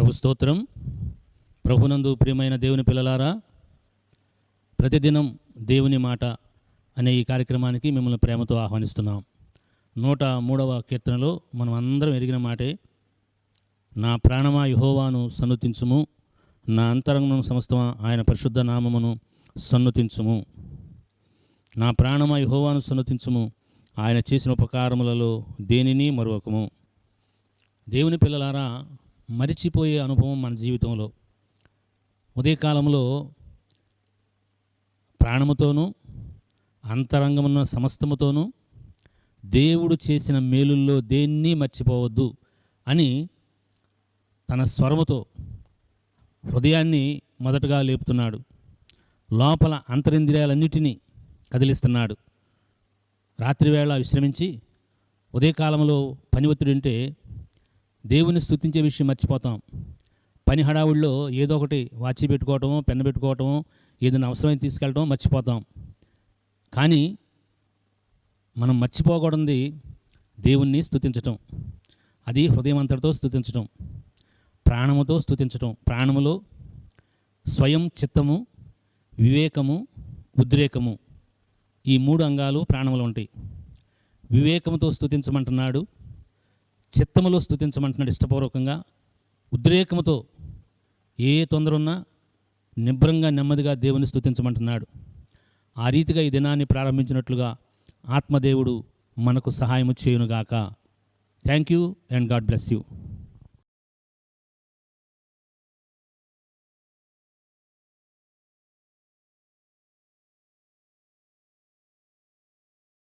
ప్రభు స్తోత్రం. ప్రభునందు ప్రియమైన దేవుని పిల్లలారా ప్రతిదినం దేవుని మాట అనే ఈ కార్యక్రమానికి మిమ్మల్ని ప్రేమతో ఆహ్వానిస్తున్నాం. నూట మూడవ కీర్తనలో మనం అందరం ఎరిగిన మాటే నా ప్రాణమా యుహోవాను సన్నుతించుము నా అంతరంగం సమస్తమా ఆయన పరిశుద్ధ నామమును సన్నుతించుము. నా ప్రాణమా యుహోవాను సన్నుతించుము ఆయన చేసిన ఉపకారములలో దేనిని మరొకము దేవుని పిల్లలారా మరిచిపోయే అనుభవం మన జీవితంలో. ఉదయకాలంలో ప్రాణముతోనూ అంతరంగమున్న సమస్తముతోనూ దేవుడు చేసిన మేలుల్లో దేన్ని మర్చిపోవద్దు అని తన స్వరముతో హృదయాన్ని మొదటగా లేపుతున్నాడు. లోపల అంతరింద్రియాలన్నిటినీ కదిలిస్తున్నాడు. రాత్రివేళ విశ్రమించి ఉదయకాలంలో పని ఒత్తిడి ఉంటే దేవుని స్థుతించే విషయం మర్చిపోతాం. పని హడావుల్లో ఏదో ఒకటి వాచి పెట్టుకోవటము పెన్ను పెట్టుకోవటము ఏదైనా అవసరమైన తీసుకెళ్ళటం మర్చిపోతాం. కానీ మనం మర్చిపోకూడదు దేవుణ్ణి స్థుతించటం అది హృదయం అంతటితో ప్రాణముతో స్థుతించటం ప్రాణములో స్వయం చిత్తము వివేకము ఉద్రేకము ఈ మూడు అంగాలు ప్రాణములు ఉంటాయి. వివేకముతో స్థుతించమంటున్నాడు చిత్తములో స్తుతించమంటున్నాడు ఇష్టపూర్వకంగా. ఉద్రేకముతో ఏ తొందర ఉన్నా నిబ్రంగా నెమ్మదిగా దేవుని స్థుతించమంటున్నాడు ఆ రీతిగా ఈ దినాన్ని ప్రారంభించినట్లుగా ఆత్మదేవుడు మనకు సహాయము చేయునుగాక. Thank you and God bless you